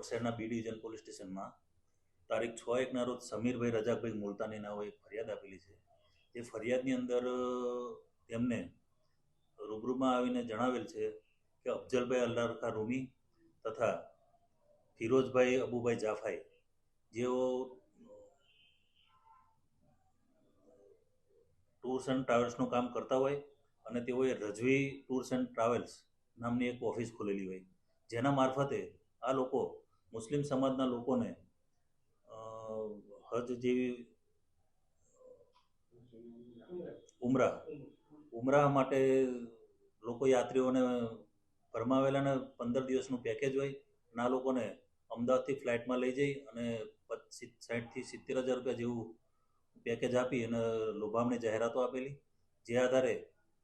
રાજકોટ શહેરના B division police સ્ટેશનમાં તારીખ છ એકના રોજ સમીરભાઈ રજાકભાઈ મુલતાની નાઓએ એક ફરિયાદ આપેલી છે. એ ફરિયાદની અંદર તેમને રૂબરૂમાં આવીને જણાવેલ છે કે અફજલભાઈ અલ્લારખા રૂમી તથા ફિરોજભાઈ અબુભાઈ જાફાઈ, જેઓ ટૂર્સ એન્ડ ટ્રાવેલ્સનું કામ કરતા હોય અને તેઓએ રજવી ટૂર્સ એન્ડ ટ્રાવેલ્સ નામની એક ઓફિસ ખોલેલી હોય. જેના મારફતે આ લોકો મુસ્લિમ સમાજના લોકોને હજ જેવી ઉમરા ઉમરા માટે લોકો યાત્રીઓને ફરમાવેલા ને પંદર દિવસનું પેકેજ હોય, ના લોકોને અમદાવાદથી ફ્લાઇટમાં લઈ જઈ અને પચીસ સાઠથી સિત્તેર હજાર રૂપિયા જેવું પેકેજ આપી અને લોભામણી જાહેરાતો આપેલી. જે આધારે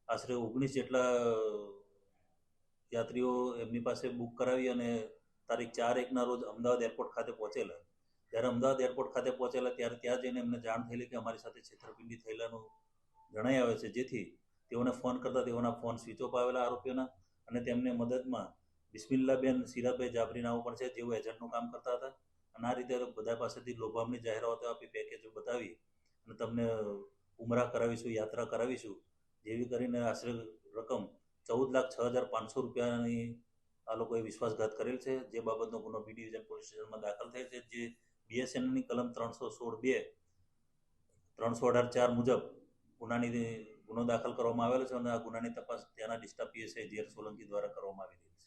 આશરે ઓગણીસ જેટલા યાત્રીઓ એમની પાસે બુક કરાવી અને તારીખ ચાર એકના રોજ અમદાવાદ એરપોર્ટ ખાતે પહોંચેલા. જ્યારે અમદાવાદ એરપોર્ટ ખાતે પહોંચેલા ત્યારે ત્યાં જઈને એમને જાણ થયેલી કે અમારી સાથે છેતરપિંડી થયેલાનું જણાઈ આવે છે. જેથી તેઓને ફોન કરતા તેઓના ફોન સ્વિચ ઓફ આવેલા આરોપીઓના અને તેમને મદદમાં બિસ્મિલ્લાબેન સિરાભાઈ જાફરી નામ પણ છે. જેઓ એજન્ટનું કામ કરતા હતા અને આ રીતે બધા પાસેથી લોભામની જાહેરાતો આપી, પેકેજો બતાવી અને તમને ઉમરા કરાવીશું, યાત્રા કરાવીશું જેવી કરીને આશરે રકમ ચૌદ લાખ છ હજાર પાંચસો રૂપિયાની આ લોકોએ વિશ્વાસઘાત કરેલ છે. જે બાબતનો ગુનો બી ડિવિઝન પોલીસ સ્ટેશનમાં દાખલ થયેલ છે જે બીએસએનની કલમ ત્રણસો સોળ બે ત્રણસો અઢાર ચાર મુજબ ગુનાની ગુનો દાખલ કરવામાં આવેલો છે અને આ ગુનાની તપાસ ત્યાંના ડિસ્ટા પીએસઆઈ જીઆર સોલંકી દ્વારા કરવામાં આવી રહી છે.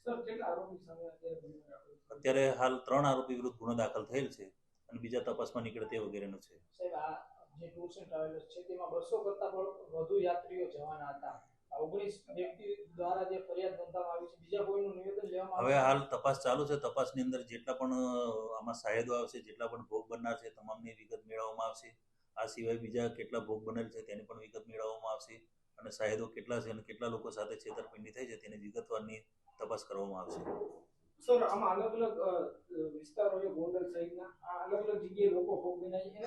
અત્યારે છે? હાલ ત્રણ આરોપી વિરુદ્ધ ગુનો દાખલ થયેલ છે અને બીજા તપાસમાં નીકળે તે વગેરેનું છે. જે ટૂર્સ એન્ડ ટ્રાવેલર્સ છે તેમાં બસો કરતા પણ વધુ યાત્રીઓ જવાના હતા. હવે હાલ તપાસ ચાલુ છે. તપાસની અંદર જેટલા પણ આમાં સાહેદો આવશે જેટલા પણ ભોગ બનનાર છે તમામની વિગત મેળવવામાં આવશે. આ સિવાય બીજા કેટલા ભોગ બનેલ છે તેની પણ વિગત મેળવવામાં આવશે. અને સાહેદો કેટલા છે અને કેટલા લોકો સાથે છેતરપિંડી થઈ છે તેની વિગતવારની તપાસ કરવામાં આવશે.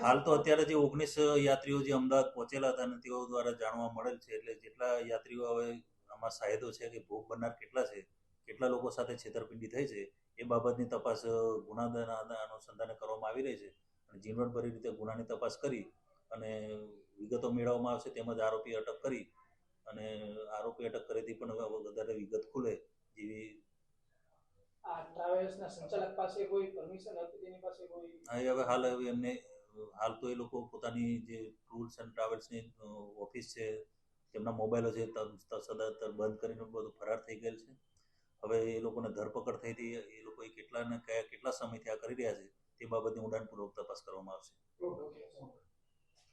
હાલ તો અત્યારે જે ઓગણીસ યાત્રીઓ જે અમદાવાદ પહોંચેલા હતા અને તેઓ દ્વારા જાણવા મળેલ છે, એટલે જેટલા યાત્રીઓ હવે આમાં સાહેદો છે કે ભોગ બનનાર કેટલા છે, કેટલા લોકો સાથે છેતરપિંડી થઈ છે, એ બાબતની તપાસ ગુના અનુસંધાને કરવામાં આવી રહી છે. અને ઝીણવટભરી રીતે ગુનાની તપાસ કરી અને વિગતો મેળવવામાં આવશે તેમજ આરોપી અટક કરી અને આરોપી અટક કરીથી પણ વધારે વિગત ખુલે, જેવી આ સંચાલક પાસે કોઈ પરમિશન હતી તેની પાસે કોઈ હા, એ હવે હાલ હવે એમને હાલ તો એ લોકો પોતાની જે ટૂર્સ એન્ડ ટ્રાવેલ્સની ઓફિસ છે તેમના મોબાઈલો છે ત- બંધ કરીને બધું ફરાર થઈ ગયેલ છે હવે એ લોકોને ધરપકડ થઈ હતી એ લોકો કેટલા ને કયા કેટલા સમયથી આ કરી રહ્યા છે તે બાબતની ઊંડાણપૂર્વક તપાસ કરવામાં આવશે.